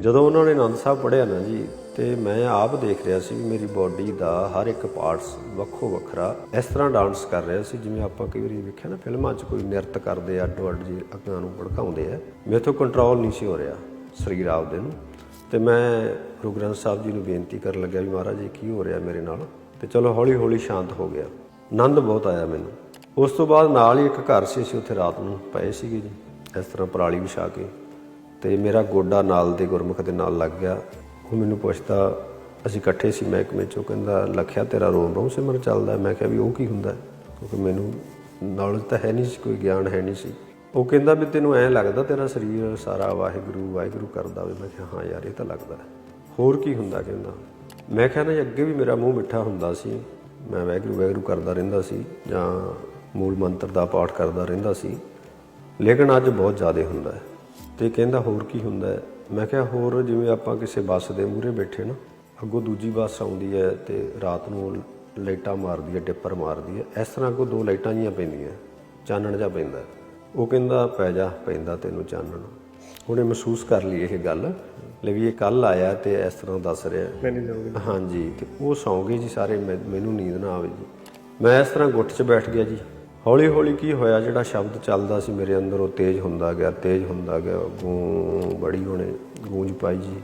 ਜਦੋਂ ਉਹਨਾਂ ਨੇ ਆਨੰਦ ਸਾਹਿਬ ਪੜ੍ਹਿਆ ਨਾ ਜੀ, ਤੇ ਮੈਂ ਆਪ ਦੇਖ ਰਿਹਾ ਸੀ ਵੀ ਮੇਰੀ ਬਾਡੀ ਦਾ ਹਰ ਇੱਕ ਪਾਰਟਸ ਵੱਖੋ ਵੱਖਰਾ ਇਸ ਤਰ੍ਹਾਂ ਡਾਂਸ ਕਰ ਰਿਹਾ ਸੀ, ਜਿਵੇਂ ਆਪਾਂ ਕਈ ਵਾਰੀ ਵੇਖਿਆ ਨਾ, ਫਿਲਮਾਂ 'ਚ ਕੋਈ ਨਿਰਤ ਕਰਦੇ ਅੱਡੋ ਅੱਡ ਜੀ ਅੱਗਾਂ ਨੂੰ ਭੜਕਾਉਂਦੇ ਆ। ਮੇਥੋਂ ਕੰਟਰੋਲ ਨਹੀਂ ਸੀ ਹੋ ਰਿਹਾ ਸਰੀਰ ਆਪਦੇ ਨੂੰ। ਤੇ ਮੈਂ ਗੁਰੂ ਗ੍ਰੰਥ ਸਾਹਿਬ ਜੀ ਨੂੰ ਬੇਨਤੀ ਕਰਨ ਲੱਗਿਆ ਵੀ ਮਹਾਰਾਜ ਜੀ ਕੀ ਹੋ ਰਿਹਾ ਮੇਰੇ ਨਾਲ? ਤੇ ਚਲੋ ਹੌਲੀ ਹੌਲੀ ਸ਼ਾਂਤ ਹੋ ਗਿਆ। ਆਨੰਦ ਬਹੁਤ ਆਇਆ ਮੈਨੂੰ। ਉਸ ਤੋਂ ਬਾਅਦ ਨਾਲ ਹੀ ਇੱਕ ਘਰ ਸੀ, ਅਸੀਂ ਉੱਥੇ ਰਾਤ ਨੂੰ ਪਏ ਸੀਗੇ ਜੀ, ਇਸ ਤਰ੍ਹਾਂ ਪਰਾਲੀ ਵਿਛਾ ਕੇ। ਤੇ ਮੇਰਾ ਗੋਡਾ ਨਾਲ ਦੇ ਗੁਰਮੁਖ ਦੇ ਨਾਲ ਲੱਗ ਗਿਆ। ਉਹ ਮੈਨੂੰ ਪੁੱਛਦਾ ਅਸੀਂ ਇਕੱਠੇ ਸੀ ਮਹਿਕਮੇ ਚੋਂ? ਕਹਿੰਦਾ ਲਖਿਆ ਤੇਰਾ ਰੋਮ ਰੋਮ ਸਿਮਰ ਚੱਲਦਾ ਮੈਂ ਕਿਹਾ ਵੀ ਉਹ ਕੀ ਹੁੰਦਾ ਕਿਉਂਕਿ ਮੈਨੂੰ ਨੌਲੇਜ ਤਾਂ ਹੈ ਨਹੀਂ ਸੀ ਕੋਈ ਗਿਆਨ ਹੈ ਨਹੀਂ ਸੀ। ਉਹ ਕਹਿੰਦਾ ਵੀ ਤੈਨੂੰ ਐਂ ਲੱਗਦਾ ਤੇਰਾ ਸਰੀਰ ਸਾਰਾ ਵਾਹਿਗੁਰੂ ਵਾਹਿਗੁਰੂ ਕਰਦਾ ਹੋਵੇ। ਮੈਂ ਕਿਹਾ ਹਾਂ ਯਾਰ ਇਹ ਤਾਂ ਲੱਗਦਾ ਹੋਰ ਕੀ ਹੁੰਦਾ? ਕਹਿੰਦਾ। ਮੈਂ ਕਿਹਾ ਨਾ ਜੀ, ਅੱਗੇ ਵੀ ਮੇਰਾ ਮੂੰਹ ਮਿੱਠਾ ਹੁੰਦਾ ਸੀ। ਮੈਂ ਵਾਹਿਗੁਰੂ ਵਾਹਿਗੁਰੂ ਕਰਦਾ ਰਹਿੰਦਾ ਸੀ ਜਾਂ ਮੂਲ ਮੰਤਰ ਦਾ ਪਾਠ ਕਰਦਾ ਰਹਿੰਦਾ ਸੀ। ਲੇਕਿਨ ਅੱਜ ਬਹੁਤ ਜ਼ਿਆਦਾ ਹੁੰਦਾ ਹੈ। ਤੇ ਕਹਿੰਦਾ ਹੋਰ ਕੀ ਹੁੰਦਾ ਮੈਂ ਕਿਹਾ ਹੋਰ ਜਿਵੇਂ ਆਪਾਂ ਕਿਸੇ ਬੱਸ ਦੇ ਮੂਹਰੇ ਬੈਠੇ ਨਾ ਅੱਗੋਂ ਦੂਜੀ ਬੱਸ ਆਉਂਦੀ ਹੈ ਤੇ ਰਾਤ ਨੂੰ ਲਾਈਟਾਂ ਮਾਰਦੀ ਹੈ ਡਿੱਪਰ ਮਾਰਦੀ ਹੈ ਇਸ ਤਰ੍ਹਾਂ ਅੱਗੋਂ ਦੋ ਲਾਈਟਾਂ ਜੀਆਂ ਪੈਂਦੀਆਂ ਚਾਨਣ ਜਾ ਪੈਂਦਾ। ਉਹ ਕਹਿੰਦਾ ਪੈ ਜਾ ਪੈਂਦਾ ਤੈਨੂੰ ਚਾਨਣ। ਉਹਨੇ ਮਹਿਸੂਸ ਕਰ ਲਈ ਇਹ ਗੱਲ ਲੈ ਵੀ ਇਹ ਕੱਲ ਆਇਆ ਤੇ ਇਸ ਤਰ੍ਹਾਂ ਦੱਸ ਰਿਹਾ ਨਹੀਂ ਜਾਊਗੀ। ਹਾਂਜੀ ਤੇ ਉਹ ਸੌਂ ਗਏ ਜੀ ਸਾਰੇ ਮੈਂ- ਮੈਨੂੰ ਨੀਂਦ ਨਾ ਆਵੇ ਜੀ। ਮੈਂ ਇਸ ਤਰ੍ਹਾਂ ਗੁੱਟ 'ਚ ਬੈਠ ਗਿਆ ਜੀ। ਹੌਲੀ ਹੌਲੀ ਕੀ ਹੋਇਆ, ਜਿਹੜਾ ਸ਼ਬਦ ਚੱਲਦਾ ਸੀ ਮੇਰੇ ਅੰਦਰ, ਉਹ ਤੇਜ਼ ਹੁੰਦਾ ਗਿਆ, ਤੇਜ਼ ਹੁੰਦਾ ਗਿਆ, ਗੂੰ, ਬੜੀ ਉਹਨੇ ਗੂੰਜ ਪਾਈ ਜੀ।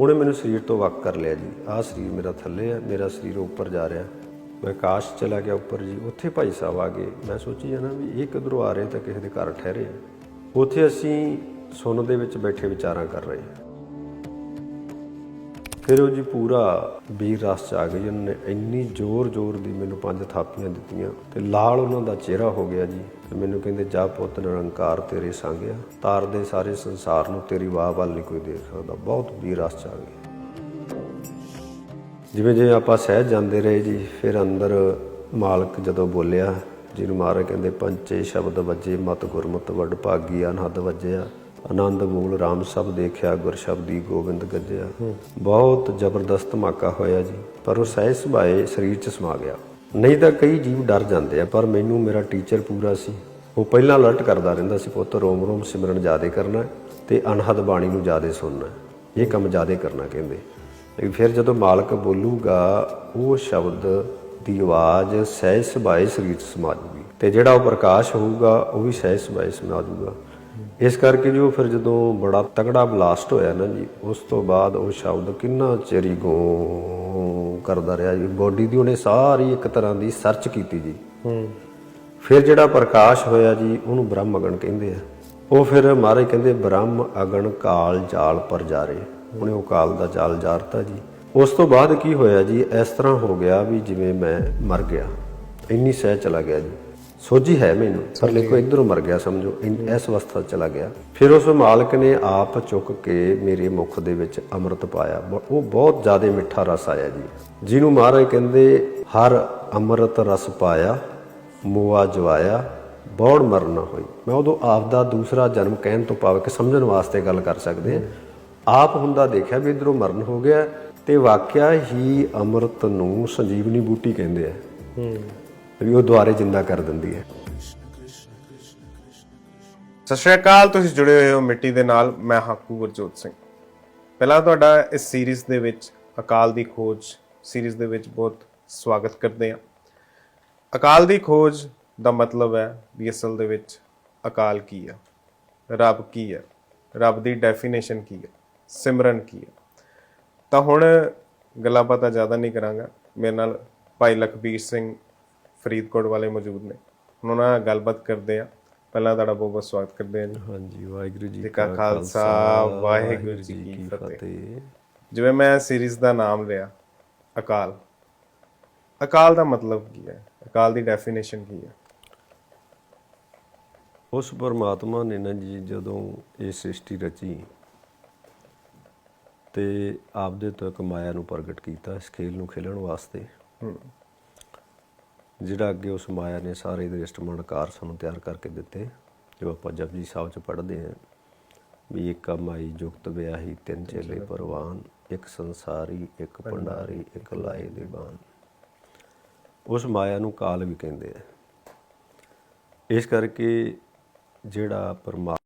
ਉਹਨੇ ਮੈਨੂੰ ਸਰੀਰ ਤੋਂ ਵੱਖ ਕਰ ਲਿਆ ਜੀ। ਆਹ ਸਰੀਰ ਮੇਰਾ ਥੱਲੇ ਹੈ ਮੇਰਾ ਸਰੀਰ ਉੱਪਰ ਜਾ ਰਿਹਾ। ਮੈਂ ਆਕਾਸ਼ ਚਲਾ ਗਿਆ ਉੱਪਰ ਜੀ। ਉੱਥੇ ਭਾਈ ਸਾਹਿਬ ਆ ਗਏ। ਮੈਂ ਸੋਚੀ ਜਾਣਾ ਵੀ ਇਹ ਕਿੱਧਰੋਂ ਆ ਰਹੇ ਤਾਂ ਕਿਸੇ ਦੇ ਘਰ ਠਹਿਰੇ ਉੱਥੇ ਅਸੀਂ ਸੁਣ ਦੇ ਵਿੱਚ ਬੈਠੇ ਵਿਚਾਰਾਂ ਕਰ ਰਹੇ। ਹਾਂ ਫਿਰ ਉਹ ਜੀ ਪੂਰਾ ਵੀਰ ਰਸ ਚ ਆ ਗਈ, ਉਹਨਾਂ ਨੇ ਇੰਨੀ ਜ਼ੋਰ ਜ਼ੋਰ ਦੀ ਮੈਨੂੰ ਪੰਜ ਥਾਪੀਆਂ ਦਿੱਤੀਆਂ ਤੇ ਲਾਲ ਉਹਨਾਂ ਦਾ ਚਿਹਰਾ ਹੋ ਗਿਆ ਜੀ ਤੇ ਮੈਨੂੰ ਕਹਿੰਦੇ, ਜਾ ਪੁੱਤ ਨਿਰੰਕਾਰ ਤੇਰੇ ਸੰਗਿਆ ਤਾਰ ਦੇ ਸਾਰੇ ਸੰਸਾਰ ਨੂੰ ਤੇਰੀ ਵਾਹ ਵੱਲ ਨਹੀਂ ਕੋਈ ਦੇਖ ਸਕਦਾ। ਬਹੁਤ ਵੀਰ ਰਸ ਚ ਆ ਗਈ ਜਿਵੇਂ ਜਿਵੇਂ ਆਪਾਂ ਸਹਿਜ ਜਾਂਦੇ ਰਹੇ ਜੀ, ਫਿਰ ਅੰਦਰ ਮਾਲਕ ਜਦੋਂ ਬੋਲਿਆ, ਜਿਹਨੂੰ ਮਹਾਰਾਜ ਕਹਿੰਦੇ, ਪੰਚੇ ਸ਼ਬਦ ਵੱਜੇ ਮਤ ਗੁਰਮਤ ਵੱਡ ਭਾਗੀ, ਅਨਹਦ ਵੱਜਿਆ। ਆਨੰਦ ਮੂਲ RAM ਸਭ ਦੇਖਿਆ, ਗੁਰ ਸ਼ਬਦੀ ਗੋਬਿੰਦ ਗੱਜਿਆ। ਬਹੁਤ ਜ਼ਬਰਦਸਤ ਧਮਾਕਾ ਹੋਇਆ ਜੀ, ਪਰ ਉਹ ਸਹਿਜ ਸੁਭਾਏ ਸਰੀਰ 'ਚ ਸਮਾ ਗਿਆ। ਨਹੀਂ ਤਾਂ ਕਈ ਜੀਵ ਡਰ ਜਾਂਦੇ ਆ, ਪਰ ਮੈਨੂੰ ਮੇਰਾ ਟੀਚਰ ਪੂਰਾ ਸੀ। ਉਹ ਪਹਿਲਾਂ ਅਲਰਟ ਕਰਦਾ ਰਹਿੰਦਾ ਸੀ, ਪੁੱਤ, ਰੋਮ ਰੋਮ ਸਿਮਰਨ ਜ਼ਿਆਦੇ ਕਰਨਾ ਤੇ ਅਨਹਦ ਬਾਣੀ ਨੂੰ ਜ਼ਿਆਦੇ ਸੁਣਨਾ ਇਹ ਕੰਮ ਜ਼ਿਆਦੇ ਕਰਨਾ ਕਹਿੰਦੇ। ਲੇਕਿਨ ਫਿਰ ਜਦੋਂ ਮਾਲਕ ਬੋਲੂਗਾ, ਉਹ ਸ਼ਬਦ ਦੀ ਆਵਾਜ਼ ਸਹਿਜ ਸੁਭਾਏ ਸਰੀਰ 'ਚ ਸਮਾ ਜੂਗੀ। ਤੇ ਜਿਹੜਾ ਉਹ ਪ੍ਰਕਾਸ਼ ਹੋਊਗਾ, ਉਹ ਵੀ ਸਹਿਜ ਸੁਭਾਏ ਸਮਾ ਜੂਗਾ। ਇਸ ਕਰਕੇ ਜੋ ਫਿਰ ਜਦੋਂ ਬੜਾ ਤਗੜਾ ਬਲਾਸਟ ਹੋਇਆ ਨਾ ਜੀ ਉਸ ਤੋਂ ਬਾਅਦ ਉਹ ਸ਼ਬਦ ਕਿੰਨਾ ਚਿਰੀ ਗੋ ਕਰਦਾ ਰਿਹਾ ਜੀ। ਬੋਡੀ ਦੀ ਉਹਨੇ ਸਾਰੀ ਇੱਕ ਤਰ੍ਹਾਂ ਦੀ ਸਰਚ ਕੀਤੀ ਜੀ। ਹੂੰ। ਫਿਰ ਜਿਹੜਾ ਪ੍ਰਕਾਸ਼ ਹੋਇਆ ਜੀ ਉਹਨੂੰ ਬ੍ਰਹਮ ਅਗਨ ਕਹਿੰਦੇ ਆ। ਉਹ ਫਿਰ ਮਹਾਰਾਜ ਕਹਿੰਦੇ ਬ੍ਰਹਮ ਅਗਨ ਕਾਲ ਜਾਲ ਪਰ ਜਾਰੇ। ਉਹਨੇ ਉਹ ਕਾਲ ਦਾ ਜਾਲ ਜਾਰਤਾ ਜੀ। ਉਸ ਤੋਂ ਬਾਅਦ ਕੀ ਹੋਇਆ ਜੀ ਇਸ ਤਰ੍ਹਾਂ ਹੋ ਗਿਆ ਵੀ ਜਿਵੇਂ ਮੈਂ ਮਰ ਗਿਆ। ਇੰਨੀ ਸਹਿ ਚਲਾ ਗਿਆ ਜੀ। ਸੋਝੀ ਹੈ ਮੈਨੂੰ ਪਰ ਲੇਕੋ ਇਧਰੋਂ ਮਰ ਗਿਆ ਸਮਝੋ ਇਸ ਅਵਸਥਾ ਚਲਾ ਗਿਆ। ਫਿਰ ਉਸ ਮਾਲਕ ਨੇ ਆਪ ਚੁੱਕ ਕੇ ਮੇਰੇ ਮੁਖ ਦੇ ਵਿੱਚ ਅੰਮ੍ਰਿਤ ਪਾਇਆ। ਉਹ ਬਹੁਤ ਜ਼ਿਆਦਾ ਮਿੱਠਾ ਰਸ ਆਇਆ ਜੀ। ਜਿਹਨੂੰ ਮਹਾਰਾਜ ਕਹਿੰਦੇ ਹਰ ਅੰਮ੍ਰਿਤ ਰਸ ਪਾਇਆ ਮੋਆ ਜਵਾਇਆ ਬੌੜ ਮਰ ਨਾ ਹੋਈ। ਮੈਂ ਉਦੋਂ ਆਪ ਦਾ ਦੂਸਰਾ ਜਨਮ ਕਹਿਣ ਤੋਂ ਭਾਵ ਕਿ ਸਮਝਣ ਵਾਸਤੇ ਗੱਲ ਕਰ ਸਕਦੇ ਹਾਂ। ਆਪ ਹੁੰਦਾ ਦੇਖਿਆ ਵੀ ਇਧਰੋਂ ਮਰਨ ਹੋ ਗਿਆ ਤੇ ਵਾਕਿਆ ਹੀ ਅੰਮ੍ਰਿਤ ਨੂੰ ਸੰਜੀਵਨੀ ਬੂਟੀ ਕਹਿੰਦੇ ਆ। ਹੂੰ। ਵੀ ਉਹ ਦੁਆਰੇ ਜਿੰਦਾ ਕਰ ਦਿੰਦੀ ਹੈ। ਸਤਿ ਸ਼੍ਰੀ ਅਕਾਲ, ਤੁਸੀਂ ਜੁੜੇ ਹੋਏ ਹੋ ਮਿੱਟੀ ਦੇ ਨਾਲ, ਮੈਂ ਹਾਕੂ ਗੁਰਜੋਤ ਸਿੰਘ। ਪਹਿਲਾਂ ਤੁਹਾਡਾ ਇਸ ਸੀਰੀਜ਼ ਦੇ ਵਿੱਚ ਅਕਾਲ ਦੀ ਖੋਜ, ਸੀਰੀਜ਼ ਦੇ ਵਿੱਚ ਬਹੁਤ ਸਵਾਗਤ ਕਰਦੇ ਹਾਂ। ਅਕਾਲ ਦੀ ਖੋਜ ਦਾ ਮਤਲਬ ਹੈ ਵੀ ਅਸਲ ਦੇ ਵਿੱਚ ਅਕਾਲ ਕੀ ਹੈ? ਰੱਬ ਕੀ ਹੈ? ਰੱਬ ਦੀ ਡੈਫੀਨੇਸ਼ਨ ਕੀ ਹੈ? ਸਿਮਰਨ ਕੀ ਹੈ? ਤਾਂ ਹੁਣ ਗੱਲਾਂ ਬਾਤਾਂ ਜ਼ਿਆਦਾ ਨਹੀਂ ਕਰਾਂਗਾ। ਮੇਰੇ ਨਾਲ ਭਾਈ ਲਖਬੀਰ ਸਿੰਘ ਫਰੀਦਕੋਟ ਵਾਲੇ ਮੌਜੂਦ ਨੇ। ਉਹਨਾਂ ਨਾਲ ਗੱਲਬਾਤ ਕਰਦੇ ਆ ਪਹਿਲਾਂ ਤੁਹਾਡਾ ਬਹੁਤ ਬਹੁਤ ਸਵਾਗਤ ਕਰਦੇ ਹਾਂ ਜੀ। ਹਾਂਜੀ ਵਾਹਿਗੁਰੂ ਜੀ ਕਾ ਖਾਲਸਾ ਵਾਹਿਗੁਰੂ ਜੀ ਕੀ ਫਤਿਹ। ਜਿਵੇਂ ਮੈਂ ਸੀਰੀਜ਼ ਦਾ ਨਾਮ ਲਿਆ ਅਕਾਲ। ਅਕਾਲ ਦਾ ਮਤਲਬ ਕੀ ਹੈ? ਅਕਾਲ ਦੀ ਡੈਫੀਨੇਸ਼ਨ ਕੀ ਹੈ? ਉਸ ਪਰਮਾਤਮਾ ਨੇ ਨਾ ਜੀ ਜਦੋਂ ਇਹ ਸ੍ਰਿਸ਼ਟੀ ਰਚੀ ਤੇ ਆਪਦੇ ਤੋਂ ਇੱਕ ਮਾਇਆ ਨੂੰ ਪ੍ਰਗਟ ਕੀਤਾ ਇਸ ਖੇਲ ਨੂੰ ਖੇਲਣ ਵਾਸਤੇ। ਹੂੰ। ਜਿਹੜਾ ਅੱਗੇ ਉਸ ਮਾਇਆ ਨੇ ਸਾਰੇ ਦ੍ਰਿਸ਼ਟਮਣ ਕਾਰ ਸਾਨੂੰ ਤਿਆਰ ਕਰਕੇ ਦਿੱਤੇ। ਜੋ ਆਪਾਂ ਜਪਜੀ ਸਾਹਿਬ ਚ ਪੜ੍ਹਦੇ ਹਾਂ ਵੀ ਇੱਕ ਮਾਈ ਜੁਗਤ ਵਿਆਹੀ ਤਿੰਨ ਚੇਲੇ ਪਰਵਾਨ ਇੱਕ ਸੰਸਾਰੀ ਇੱਕ ਭੰਡਾਰੀ ਇੱਕ ਲਾਏ ਦੇ ਬਾਨ ਉਸ ਮਾਇਆ ਨੂੰ ਕਾਲ ਵੀ ਕਹਿੰਦੇ ਆ। ਇਸ ਕਰਕੇ ਜਿਹੜਾ ਪਰਮਾ